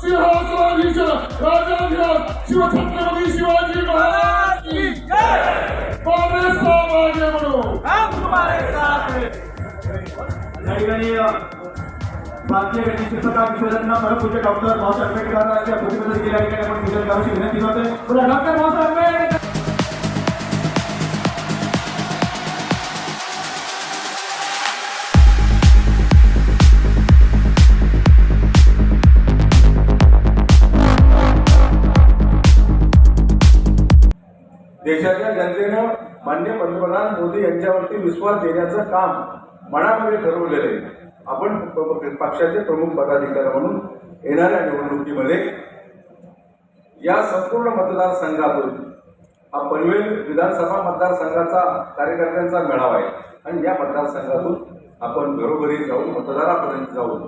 ಸಿಂಹಾಸನಾಧೀಶರ ರಾಜಾಧಿರಾಜ್ ಶಿವಛತ್ರಪತಿ ಶಿವಾಜಿ ಮಹಾರಾಜ್ ಕಾಂಗ್ರೆಸ್ ಸಾಮಾನ್ಯಗಳು भारतीय शिक्षका विश्वरत्न परमपूज्य डॉक्टर बाबासाहेब आंबेडकरांच्या प्रतिबंधित केल्या ठिकाणी आपण विचार करायची विनंती करतोय डॉक्टर बाबासाहेब आंबेडकर देशाच्या जनतेनं मान्य पंतप्रधान मोदी यांच्यावरती विश्वास देण्याचं काम मनामध्ये ठरवलेलं आहे. आपण पक्षाचे प्रमुख पदाधिकारी म्हणून येणाऱ्या निवडणुकीमध्ये या संपूर्ण मतदारसंघातून हा पनवेल विधानसभा मतदारसंघाचा कार्यकर्त्यांचा मेळावा आहे. आणि या मतदारसंघातून आपण घरोघरी जाऊन मतदारापर्यंत जाऊन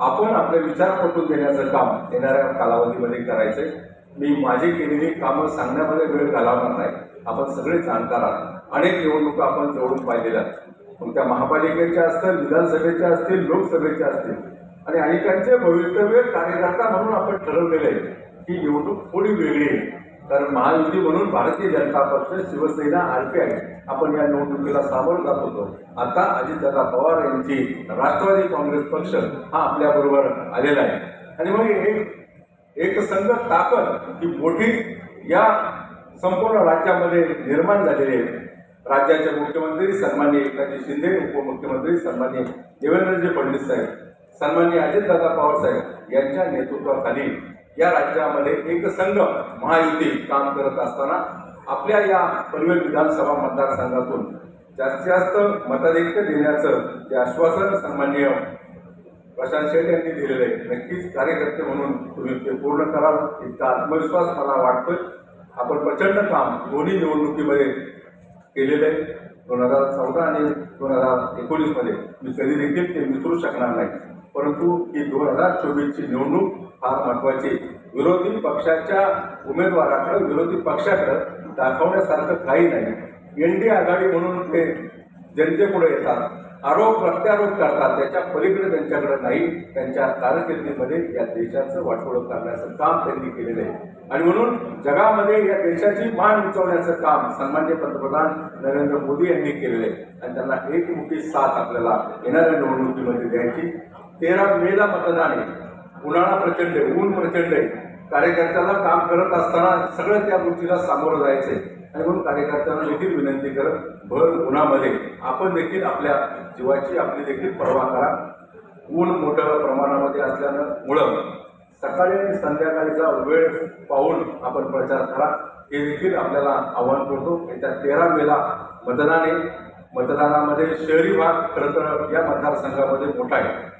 आपण आपले विचार पटवून देण्याचं काम येणाऱ्या कालावधीमध्ये करायचंय. मी माझी केलेली कामं सांगण्यामध्ये वेळ घालवणार नाही. आपण सगळे जाणकार आहात. अनेक निवडणुका आपण जवळून पाहिलेल्या आहेत. मग त्या महापालिकेच्या असतील विधानसभेच्या असतील लोकसभेच्या असतील. आणि अनेकांचे भवितव्य कार्यकर्ता म्हणून आपण ठरवलेले आहे ही निवडणूक थोडी वेगळी आहे कारण महायुती म्हणून भारतीय जनता पक्ष शिवसेना आरपीआय आपण या निवडणुकीला सामोरं जात होतो. आता अजितदादा पवार यांची राष्ट्रवादी काँग्रेस पक्ष हा आपल्याबरोबर आलेला आहे. आणि मग एक एक संघ ताकद ही मोठी या संपूर्ण राज्यामध्ये निर्माण झालेली आहे. राज्याचे मुख्यमंत्री सन्माननीय एकनाथजी शिंदे उपमुख्यमंत्री सन्माननीय देवेंद्रजी फडणवीस साहेब सन्माननीय अजितदादा पवार साहेब यांच्या नेतृत्वाखाली या राज्यामध्ये एक संघ महायुती काम करत असताना आपल्या या पनवेल विधानसभा मतदारसंघातून जास्तीत जास्त मताधिक्य देण्याचं जे आश्वासन सन्माननीय प्रशांत शेठ यांनी दिलेलं आहे. नक्कीच कार्यकर्ते म्हणून तुम्ही ते पूर्ण कराल. इतका आत्मविश्वास मला वाटतोय. आपण प्रचंड काम दोन्ही निवडणुकीमध्ये केलेलं आहे. दोन हजार चौदा आणि दोन हजार एकोणीसमध्ये मी कधी देखील ते विसरू शकणार नाही. परंतु ही दोन हजार चोवीसची निवडणूक फार महत्वाची विरोधी पक्षाच्या उमेदवाराकडं विरोधी पक्षाकडं दाखवण्यासारखं काही नाही. एन डी आघाडी म्हणून ते जनतेपुढे येतात. आरोप प्रत्यारोप करतात. त्याच्या पलीकडे त्यांच्याकडे नाही. त्यांच्या कारकिर्दीमध्ये या देशाचं वाटोळं करण्याचं काम त्यांनी केलेलं आहे. आणि म्हणून जगामध्ये या देशाची मान उंचवण्याचं काम सन्मान्य पंतप्रधान नरेंद्र मोदी यांनी केलेलं आहे. आणि त्यांना एक मोठी साथ आपल्याला येणाऱ्या निवडणुकीमध्ये द्यायची. तेरा मेला मतदान आहे. उन्हाळा प्रचंड आहे ऊन प्रचंड आहे. कार्यकर्त्याला काम करत असताना सगळं त्या गोष्टीला सामोरं जायचंय. आणि कार्यकर्त्यांना देखील विनंती करत भर उन्हामध्ये आपण देखील आपल्या जीवाची आपली देखील पर्वा करा. ऊन मोठ्या प्रमाणामध्ये असल्यानं मुळं सकाळी आणि संध्याकाळीचा वेळ पाहून आपण प्रचार करा. हे देखील आपल्याला आव्हान करतो. येत्या तेरा मेला मतदानाने मतदानामध्ये शहरी भाग खरं तर या मतदारसंघामध्ये मोठा आहे.